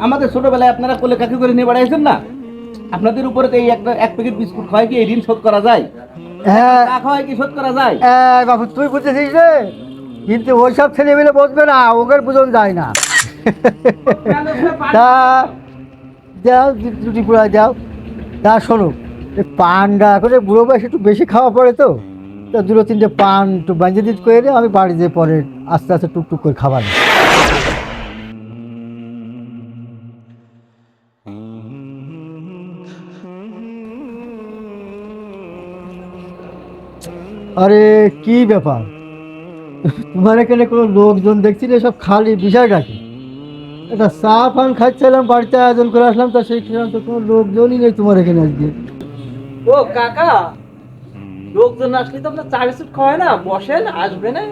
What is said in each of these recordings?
আমাদের ছোটবেলায় আপনারা কোলে কাকি করে নিয়ে বেড়াইছেন না? আপনাদের উপরে তো এই একটা এক প্যাকেট বিস্কুট খাওয়াই কি এই ঋণ শোধ করা যায়? হ্যাঁ। চা খাওয়াই কি শোধ করা যায়? এই বাবু তুই বুঝতেছিস রে? কিন্তু ওইসব ছেলে মিলে বসবে না ওদের বুঝন যায় না। তা দাও দু- দুটি পুরা দাও তা শোনো পানটা করে বুড়ো বয়সে একটু বেশি খাওয়া পড়ে তো। তা দুটো তিনটে পান একটু বাঞ্জে দিত করে আমি বাড়ি যেয়ে পরে আস্তে আস্তে টুকটুক করে খাবার আরে কি ব্যাপার? তোমার এখানে কোনো লোকজন দেখছি না সব খালি বিষয়টা কি একটা চা ফান খাচ্ছিলাম বাড়িতে আয়োজন করে আসলাম তা সেই খেলাম তো কোনো লোকজনই নেই তোমার এখানে আজকে। ও কাকা লোকজন আসলে তো আপনার চা বিস্কুট খাওয়ায় না বসেন আসবে না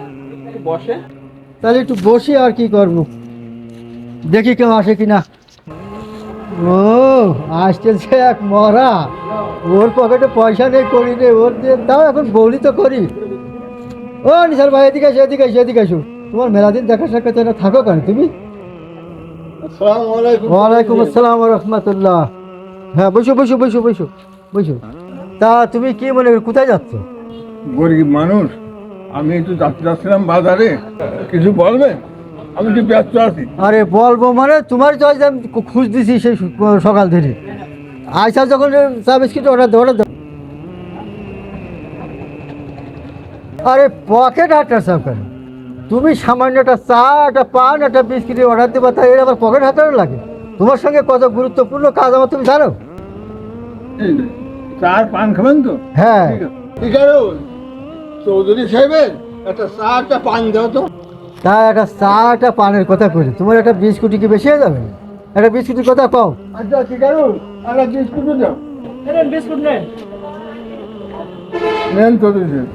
বসেন। তাহলে একটু বসি আর কি করব? দেখি কেউ আসে কিনা। ও আসতেছে এক মরা। ওর পকেটে পয়সা নেই করি নেই ওর দিয়ে তাও এখন বৌলি তো করি। ও নিসার ভাই এদিকে আসো এদিকে আসো এদিকে আসো তোমার মেলা দিন দেখা সাক্ষাৎ না থাকো কেন তুমি? ওয়ালাইকুম আসসালাম রহমতুল্লাহ। হ্যাঁ বসো বসো বসো বসো বসো। তা তুমি কি মনে করো কোথায় যাচ্ছ? গরিব মানুষ আমি একটু যাচ্ছিলাম বাজারে। কিছু বলবে? আমি একটু ব্যস্ত আছি? আরে বলব মানে তোমার চয়েস আমি খুঁজ দিছি সেই সকাল থেকে। আইসা যখন চা বিস্কিট অর্ডার দাও অর্ডার আরে পকেট হাটার সব কেন? তুমি সামান্য একটা চা একটা পান একটা বিস্কিট অর্ডার দেবা তাই এর আবার পকেট হাতানো লাগে? তোমার সঙ্গে কত গুরুত্বপূর্ণ কাজ আমার তুমি জানো? যে, পান খাবেন তো? হ্যাঁ। ঠিক আছে। চৌধুরী সাহেবের একটা চা একটা পান দাও তো। তা একটা চা একটা পানের কথা করি তোমার একটা বিস্কুটি কি বেশি হয়ে যাবে? একটা বিস্কুটির কথা কও। আচ্ছা ঠিক আছে একটা বিস্কুট দাও নেন বিস্কুট নেন। নেন সাহেব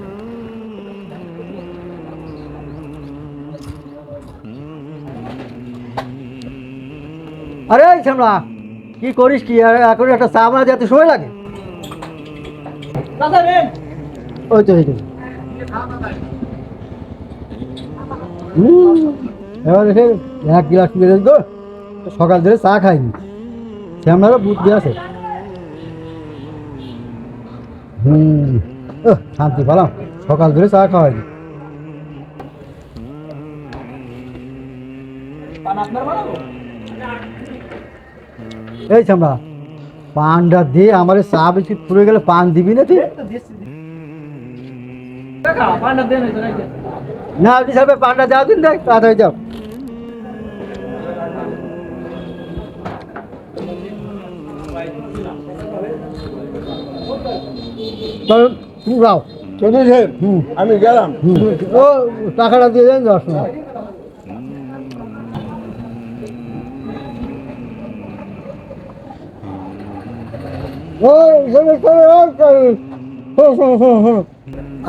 আরে এই শ্যামলা কি করিস কি? আর এখন একটা চা বানাতে এত সময় লাগে? দাদা নেন। ওই তো এই তো। এবার এসে এক গিলাস দেন তো সকাল ধরে চা খাইনি। শ্যামলারও বুদ্ধি আছে। হুম। ওহ, শান্তি পেলাম। সকাল ধরে চা খাওয়াইনি এই শ্যামলা পানটা দিয়ে আমার চা বেশি পুড়ে গেলে পান দিবি না তুই পানটা দেন। না আপনি সাহেব পানটা যাও দিন দেখ তাড়াতাড়ি যাও। তুমি যাও। চৌধুরী সাহেব আমি গেলাম। ও টাকাটা দিয়ে দেন যাওয়ার সময়। ওই,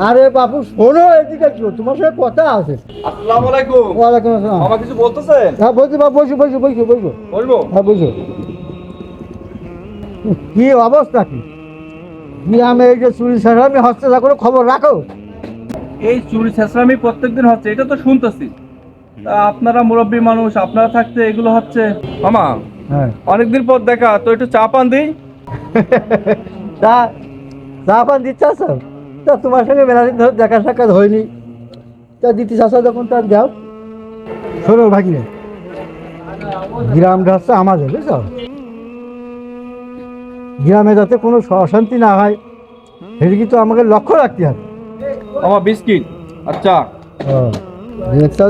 আরে বাপু শোনো এদিকে একটু, তোমার সাথে কথা আছে। আসসালামু আলাইকুম। ওয়ালাইকুম আসসালাম। মামা কিছু বলতেছেন? হ্যাঁ বলছি বাবু বসো বসো বসো বসো। বলব? হ্যাঁ বুঝো কি অবস্থা কি? গ্রামে এই যে চুরি সারামি হস্তে করে খবর রাখো? এই চুরি ছেঁচড়ামি প্রত্যেকদিন হচ্ছে এটা তো শুনতেছি। তা আপনারা মুরব্বী মানুষ আপনারা থাকতে এগুলো হচ্ছে মামা হ্যাঁ। অনেকদিন পর দেখা তো একটু চা পান দিই তা চা পান দিচ্ছে আসো তা তোমার সঙ্গে মেলাদিন ধরে দেখা সাক্ষাৎ হয়নি। তা দিতে আসা যখন তার যাও। শোনো ভাগিনে গ্রামটা হচ্ছে আমাদের বুঝছ? গ্রামে যাতে কোনো অশান্তি না হয় সেটা কিন্তু আমাকে লক্ষ্য রাখতে হবে। মামা বিস্কিট আচ্ছা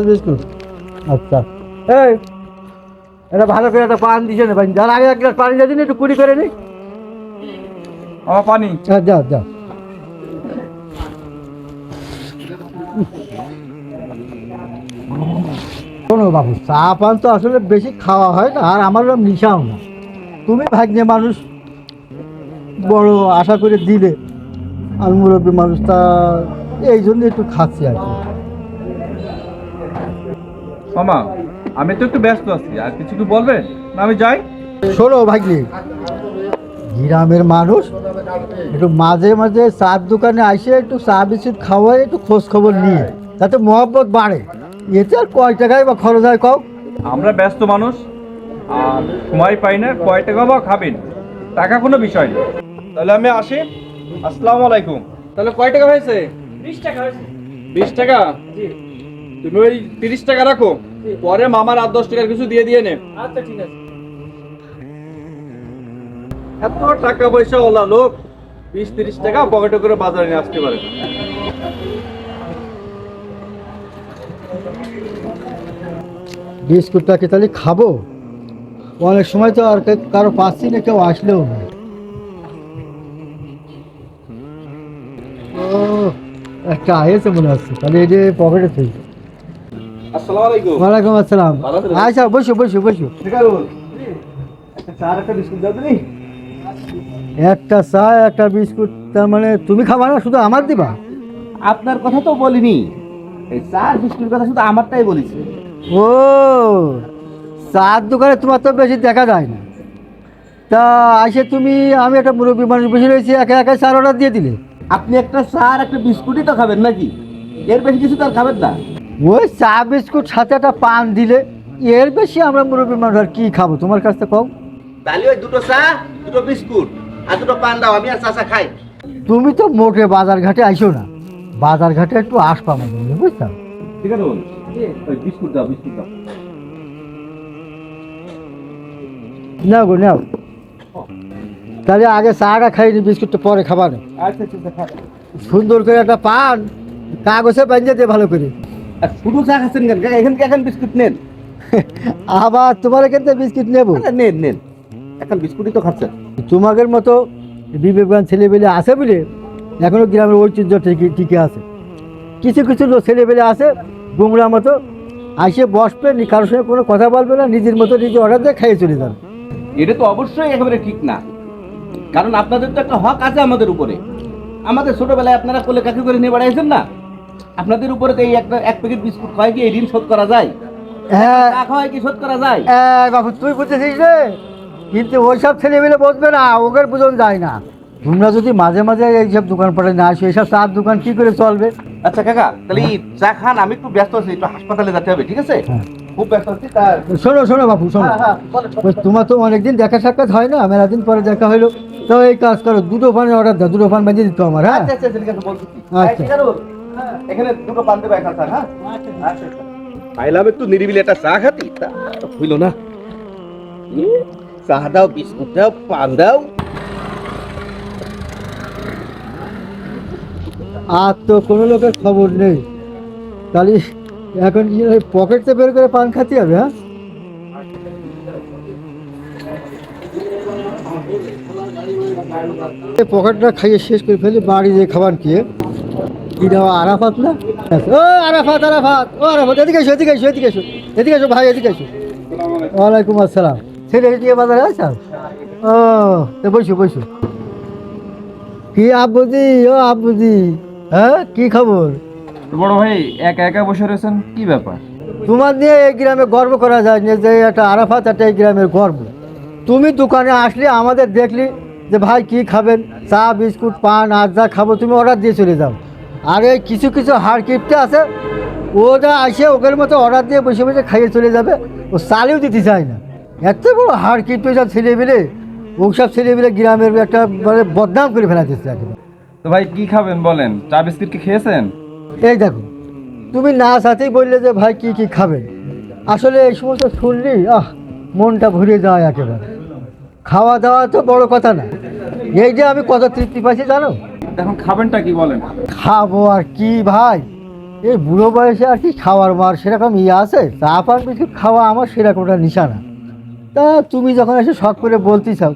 বিস্কুট? আচ্ছা। এই এটা ভালো করে একটা পান দিছে না ভাই যার আগে এক গ্লাস পানি দিয়ে দিন একটু কুড়ি করে নি মামা পানি। যাও যাও শোনো বাবু চা পান তো আসলে বেশি খাওয়া হয় না আর আমার ওরকম নিশাও না। তুমি ভাগ্যে মানুষ বড় আশা করে দিলে। আর মুরব্বী মানুষ তা এই জন্য একটু খাচ্ছি আর কি। মামা আমি তো একটু ব্যস্ত আছি আর কিছু কি বলবেন? না আমি যাই। শোনো ভাগ্নি গ্রামের মানুষ একটু মাঝে মাঝে চার দোকানে আসে একটু চা বিস্কুট খাওয়াই একটু খোঁজ খবর নিয়ে। তাতে মহব্বত বাড়ে। এতে আর কয় টাকায় বা খরচ হয় কও? আমরা ব্যস্ত মানুষ আর সময় পাই না কয় টাকা বা খাবেন? টাকা কোনো বিষয় নেই তাহলে আমি আসি। আসসালামু আলাইকুম। তাহলে কয় টাকা হয়েছে? বিশ টাকা হয়েছে। বিশ টাকা? তুমি ওই তিরিশ টাকা রাখো। পরে মামার আট দশ টাকার কিছু দিয়ে দিয়ে নে। আচ্ছা ঠিক আছে। এত টাকা পয়সা ওলা লোক বিশ তিরিশ টাকা পকেটে করে বাজারে নিয়ে আসতে পারে। বিস্কুটটা কি তাহলে খাব? অনেক সময় তো আর কারও পাচ্ছি না কেউ আসলেও না। ও একটা আয়েছে মনে হচ্ছে তাহলে এই যে পকেটে থেকে ওয়ালাইকুম আসসালাম। আচ্ছা বসো বসো বসো। একটা চা আর একটা বিস্কুট দাও তুমি। একটা চা একটা বিস্কুট তার মানে তুমি খাবা না শুধু আমার দিবা? আপনার কথা তো বলিনি। এই চা আর বিস্কুটের কথা শুধু আমারটাই বলেছি। ও চার দোকানে তোমার তো বেশি দেখা যায় না। তা আসে তুমি আমি একটা মুরব্বী মানুষ বসে রয়েছি একা একা চার অর্ডার দিয়ে দিলে। আপনি একটা চা আর একটা বিস্কুটই তো খাবেন নাকি? এর বেশি কিছু তো আর খাবেন না। ওই চা বিস্কুট সাথে একটা পান দিলে এর বেশি আমরা মুরব্বী মানুষ আর কি খাব? তোমার কাছ থেকে কম তাহলে ওই দুটো চা দুটো বিস্কুট। আর দুটো পান দাও আমি আর চা চা খাই। তুমি তো মোটে বাজার ঘাটে আইসো না। বাজার ঘাটে একটু আসবা আমাদের বুঝছ? ঠিক আছে ওই বিস্কুট দাও বিস্কুট দাও। নাও গো নাও। তাহলে আগে চাটা খাইনি বিস্কুটটা পরে খাবার আচ্ছা ঠিক আছে সুন্দর করে একটা পান কাগজে বাঁধিয়ে দিয়ে ভালো করে। আর শুধু চা খাচ্ছেন কেন? কাকা, এখান থেকে এখন বিস্কুট নেন। আবার তোমার এখান থেকে বিস্কিট নেব? আরে নেন নেন। এখন বিস্কুটই তো খাচ্ছেন। তোমাদের মতো বিবেকবান ছেলেবেলে আছে বলে এখনও গ্রামের ঐতিহ্য ঠিকই টিকে আছে। কিছু কিছু লোক ছেলেবেলে আছে গুমরা মতো আসে বসবে কারোর সঙ্গে কোনো কথা বলবে না নিজের মতো নিজে অর্ডার দিয়ে খাইয়ে চলে যাবে। এটা তো অবশ্যই একেবারে ঠিক না। কারণ আপনাদের তো একটা হক আছে আমাদের উপরে। আমাদের ছোটবেলায় আপনারা কোলে কাকি করে নিয়ে বেড়াইছেন না? আপনাদের উপরে তো এই একটা এক প্যাকেট বিস্কুট খাওয়াই কি এই ঋণ শোধ করা যায়? হ্যাঁ। চা খাওয়াই কি শোধ করা যায়? এই বাবু তুই বুঝতেছিস রে? কিন্তু ওইসব ছেলেমেলে বসবে না ওদের বুঝন যায় না। তোমরা যদি মাঝে মাঝে এইসব দোকান পাটে না আসো এইসব চার দোকান কি করে চলবে? আচ্ছা কাকা তাহলে চা খান আমি একটু ব্যস্ত আছি একটু হাসপাতালে যেতে হবে ঠিক আছে? হ্যাঁ। খুব ব্যস্ত আছি শোনো শোনো বাবু শোনো। হ্যাঁ, হ্যাঁ, তোমার তো অনেকদিন দেখা সাক্ষাৎ হয় না মেলা দিন পরে দেখা হলো তো এই কাজ করো দুটো ফানের অর্ডার দাও দুটো ফান বাজিয়ে দিত আমার হ্যাঁ? আচ্ছা আচ্ছা ঠিক আছে বলতেছি আচ্ছা। আছে, এখানে দুটো পান দেবে একটা হ্যাঁ? আচ্ছা আচ্ছা। একটু নিরিবিলি একটা চা খাতি। তা হইল না। চা দাও বিস্কুট দাও পান দাও আর তো কোনো লোকের খবর নেই। তাহলে এখন কি ওই পকেটতে বের করে পান খাতে হবে হ্যাঁ? পকেটটা খাইয়ে শেষ করে ফেলি, বাড়ি যে খাবার খেয়ে। কি দেওয়া আরাফাত না? ও, আরাফাত আরাফাত। ও, আরাফাত, এদিকে এসো এদিকে এসো এদিকে এসো এদিকে এসো, ভাই, এদিকে এসো। ওয়ালাইকুম আসসালাম। ছেলে দিয়ে বাজারে আছো? ও বসো বসো। কি আব্বুজি ও আব্বুজি? হ্যাঁ কি খবর? বড় ভাই একা একা বসে রয়েছেন কি ব্যাপার? তোমার নিয়ে এই গ্রামে গর্ব করা যায় না যে একটা আরাফাত একটা এই গ্রামের গর্ব। তুমি দোকানে আসলে আমাদের দেখলি যে ভাই কি খাবেন চা বিস্কুট পান আর যা খাব তুমি অর্ডার দিয়ে চলে যাও। আর এই কিছু কিছু হাড় কিপটে আছে ওরা আসে ওদের মতো অর্ডার দিয়ে বসে বসে খাইয়ে চলে যাবে ও চালিও দিতে চায় না। এত বড় হাড় কিপটে সব ছেলেমেলে ওসব ছেলেমেলে গ্রামের একটা মানে বদনাম করে ফেলাতেছে একেবারে। তো ভাই কি খাবেন বলেন? চা বিস্কিট কি খেয়েছেন? এই দেখো তুমি না সাথেই বললে যে ভাই কি কি খাবেন আসলে এই সমস্ত শুনলি আহ মনটা ভরে যায় একেবারে। খাওয়া দাওয়া তো বড় কথা না। এই যে আমি কত তৃপ্তি পাইছি জানো? এখন খাবেনটা কি বলেন? খাব আর কি ভাই? এই বুড়ো বয়সে আর কি খাওয়ার মার সেরকম ইয়ে আছে? চা পান বিস্কুট খাওয়া আমার সেরকম একটা নিশানা। তা তুমি যখন এসে শখ করে বলতে চাও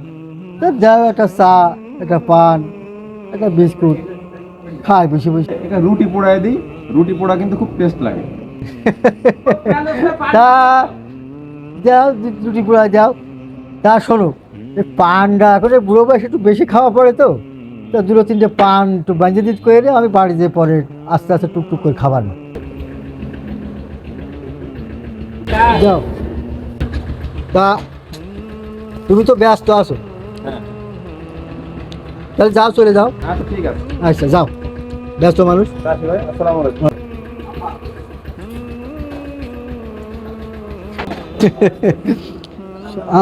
তা যাও একটা চা একটা পান একটা বিস্কুট খাই বসে বসে এটা রুটি পোড়ায় দিই রুটি পোড়া কিন্তু খুব টেস্ট লাগে। তা যাও দুটি পুরা যাও। তা শোনো পানটা করে বুড়ো বয়সে একটু বেশি খাওয়া পড়ে তো। তা দুটো তিনটে পান একটু বাঞ্জে দিত করে আমি বাড়ি যেয়ে পরে আস্তে আস্তে টুকটুক করে খাবার না যাও। তা তুমি তো ব্যস্ত আছো। তাহলে যাও চলে যাও। আচ্ছা ঠিক আছে। আচ্ছা যাও। ব্যস্ত মানুষ। আলাইকুম।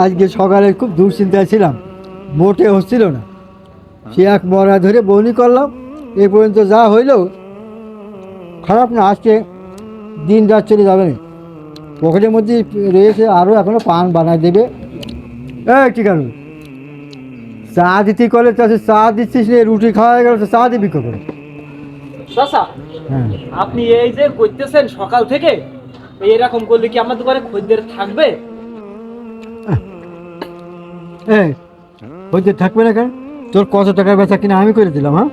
আজকে সকালে খুব দুশ্চিন্তায় ছিলাম। মোটে হচ্ছিল না। সে এক মরা ধরে বনি করলাম। এ পর্যন্ত যা হইল খারাপ না আজকে দিন রাত চলে যাবে না। পকেটের মধ্যে রয়েছে আরও এখনও পান বানায় দেবে। এই ঠিক আছে চা দিতে কলে তাছে চা দিচ্ছিস রে রুটি খাওয়া গেল তো চা দিবি কী করে হ্যাঁ। আপনি এই যে করতেছেন সকাল থেকে এরকম করলে কি আমার দোকানে খদ্দের থাকবে? এই হইতে থাকবে না কেন? তোর কত টাকার বেচা কিনা আমি করে দিলাম হ্যাঁ?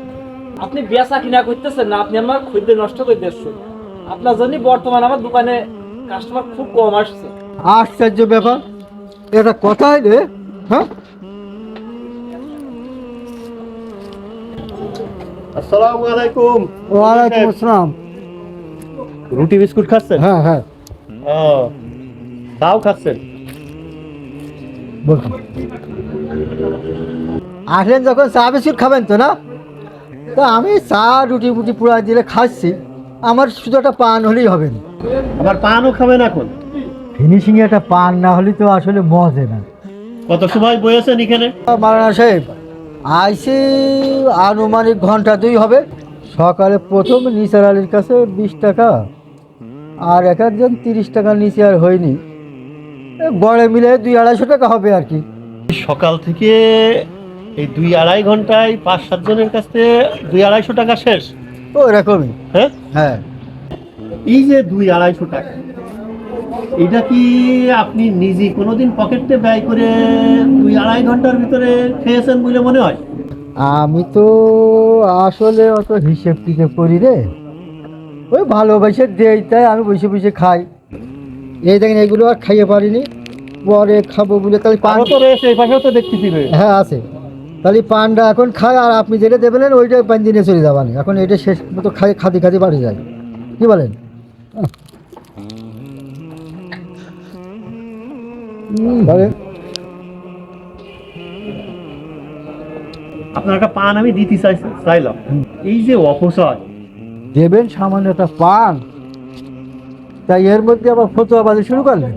আপনি বেচা কিনা করতেছেন না আপনি আমার খদ্দের নষ্ট করে দিচ্ছেন। আপনার জন্য বর্তমান আমার দোকানে কাস্টমার খুব কম আসছে। আশ্চর্য ব্যাপার। এটা কথা রে হ্যাঁ? আসসালামু আলাইকুম। ওয়ালাইকুম আসসালাম। রুটি বিস্কুট খাচ্ছেন? হ্যাঁ হ্যাঁ। ও তাও খাচ্ছেন? বলুন। আসলেন যখন চা বিস্কুট খাবেন তো না? তা আমি চা রুটি ফুটি পুরা দিলে খাচ্ছি। আমার শুধু একটা পান হলেই হবে না। আবার পানও খাবেন এখন? ফিনিশিং একটা পান না হলে তো আসলে মজে না। কত সময় বয়েছেন এখানে? মারানা সাহেব আইসি আনুমানিক ঘণ্টা দুই হবে। সকালে প্রথম নিসার আলীর কাছে বিশ টাকা আর এক একজন তিরিশ টাকার নিচে আর হয়নি। গড়ে মিলে দুই আড়াইশো টাকা হবে আর কি। সকাল থেকে এই দুই আড়াই ঘন্টায় পাঁচ সাতজনের কাছ থেকে দুই আড়াইশো টাকা শেষ। ও এরকমই হ্যাঁ? হ্যাঁ। এই যে দুই আড়াইশো টাকা এটা কি আপনি নিজে কোনোদিন পকেটে ব্যয় করে দুই আড়াই ঘণ্টার ভিতরে খেয়েছেন বলে মনে হয়? আমি তো আসলে অত হিসেব টিসেব করি রে। ওই ভালোবাসে দেই তাই আমি বসে বসে খাই। এই দেখেন এগুলো আর খাইয়ে পারিনি। পরে খাব বলে তাহলে পান তো রয়েছে এই পাশেও তো দেখতেছি। হ্যাঁ আছে। তাহলে পানটা এখন খায় আর আপনি যেটা দেবেন ওইটা পান দিনে চলে যাবানি। এখন এটা শেষ মতো খাই খাতে খাতে বাড়ি যায়। কি বলেন? আপনার একটা পান আমি দিতে চাই চাইলাম। এই যে অপচয়। দেবেন সামান্য একটা পান। তাই এর মধ্যে আবার ফতোয়াবাজি শুরু করলেন।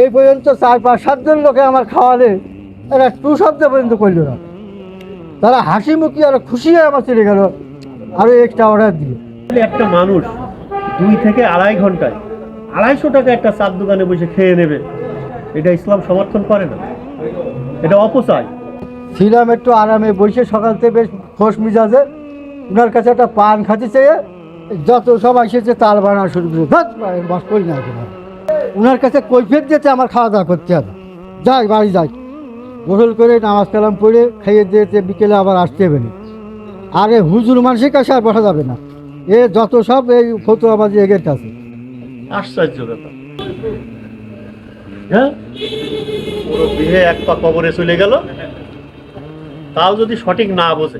এই পর্যন্ত চার পাঁচ সাতজন লোকে আমার খাওয়ালে এরা টু শব্দ পর্যন্ত করল না। তারা হাসি মুখি আর খুশি হয়ে আমার চলে গেল। আরও এক্সট্রা অর্ডার দিয়ে একটা মানুষ দুই থেকে আড়াই ঘন্টায় আড়াইশো টাকা একটা চার দোকানে বসে খেয়ে নেবে। এটা ইসলাম সমর্থন করে না। এটা অপচয়। ছিলাম একটু আরামে বসে সকাল থেকে বেশ খোশ মিজাজে। ওনার কাছে একটা পান খাতে চেয়ে যত সব এসেছে তাল বানা শুরু করে বাস করি না ওনার কাছে কৈফিয়ত যেতে আমার খাওয়া দাওয়া করতে হবে। যাই বাড়ি যাই। গোসল করে নামাজ কালাম পড়ে খাইয়ে দিয়েতে বিকেলে আবার আসতে হবে না। আরে হুজুর মানুষের কাছে আর বসা যাবে না। এ যত সব এই ফতুয়াবাজি এগের কাছে। আশ্চর্য ব্যাপার। হ্যাঁ? পুরো এক পা কবরে চলে গেল। তাও যদি সঠিক না বোঝে।